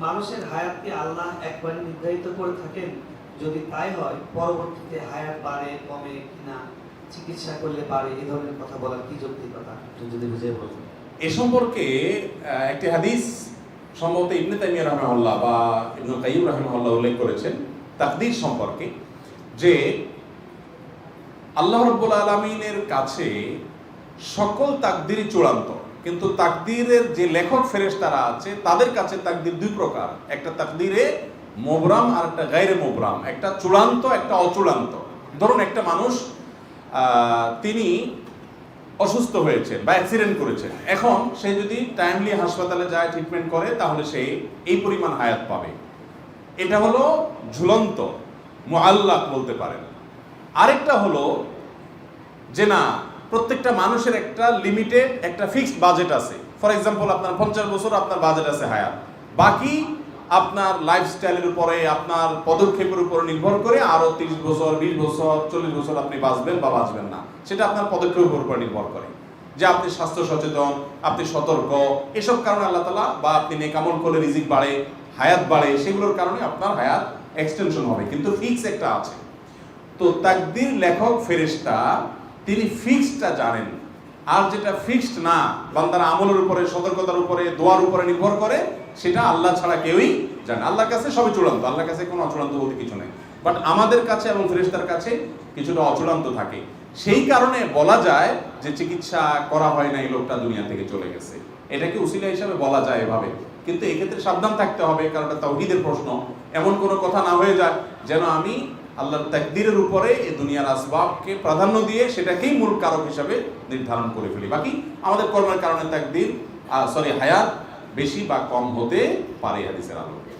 মানুষের হায়াতকে আল্লাহ একবার নির্ধারিত করে থাকেন। যদি তাই হয় পরবর্তীতে হায়াত বাড়ে কমে কিনা চিকিৎসা করলে পারে এই ধরনের কথা বলার কি যৌক্তিকতা যদি বুঝিয়ে বলতেন এ সম্পর্কে আহ, একটি হাদিস সম্ভবত ইবনে তাইমিয়া রহমাহুল্লাহ বা ইবনুল কাইয়িম রহমাহুল্লাহ উল্লেখ করেছেন তাকদীর সম্পর্কে যে আল্লাহ রাব্বুল আলামিনের কাছে সকল তাকদিরই চূড়ান্ত। কিন্তু তাকদীরের যে লেখক ফেরেশতারা আছে, তাদের কাছে তাকদীর দুই প্রকার। একটা তাকদীরে মোবরাম আর একটা গায়রে মোবরাম একটা চূড়ান্ত, একটা অচূড়ান্ত। ধরুন একটা মানুষ তিনি অসুস্থ হয়েছে বা অ্যাক্সিডেন্ট করেছে এখন সে যদি টাইমলি হাসপাতালে যায় ট্রিটমেন্ট করে, তাহলে সে এই পরিমাণ হায়াত পাবে। এটা হলো ঝুলন্ত, মুআল্লাক বলতে পারেন। আরেকটা হলো যে না প্রত্যেকটা মানুষের একটা লিমিটেড একটা ফিক্সড বাজেট আছে। ফর এক্সাম্পল আপনার পঞ্চাশ বছর আপনার বাজেট আছে হায়াত। বাকি আপনার লাইফস্টাইলের উপরে, আপনার পদক্ষেপের উপর নির্ভর করে আরও তিরিশ বছর, বিশ বছর, চল্লিশ বছর আপনি বাঁচবেন বা বাঁচবেন না। সেটা আপনার পদক্ষেপের উপর নির্ভর করে। যে আপনি স্বাস্থ্য সচেতন, আপনি সতর্ক, এসব কারণে আল্লাহ তালা বা আপনি নেকামল করলে রিজিক বাড়ে, হায়াত বাড়ে, সেগুলোর কারণে আপনার হায়াত এক্সটেনশন হবে। কিন্তু ফিক্স একটা আছে। তো তাকদির লেখক ফেরেশতা তিনি ফিক্সডটা জানেন। আর যেটা ফিক্সড না, বান্দার আমলের উপরে, সতর্কতার উপরে, দোয়ার উপরে নির্ভর করে, সেটা আল্লাহ ছাড়া কেউই জানে আল্লাহর কাছে সবই চূড়ান্ত, আল্লাহর কাছে কোনো অচূড়ান্ত বলতে কিছু নেই। বাট আমাদের কাছে এবং ফেরেশতার কাছে কিছুটা অচূড়ান্ত থাকে। সেই কারণে বলা যায় যে চিকিৎসা করা হয় না এই লোকটা দুনিয়া থেকে চলে গেছে। এটাকে উসিলা হিসাবে বলা যায় এভাবে। কিন্তু এক্ষেত্রে সাবধান থাকতে হবে, কারণ এটা প্রশ্ন। এমন কোনো কথা না হয়ে যায়, যেন আমি আল্লাহর তাকদিরের উপরে এই দুনিয়ার আসবাবকে প্রাধান্য দিয়ে সেটাকেই মূল কারক হিসাবে নির্ধারণ করে ফেলি। বাকি আমাদের কর্মের কারণে তাকদির সরি হায়াত বেশি বা কম হতে পারে হাদিসের আলোকে।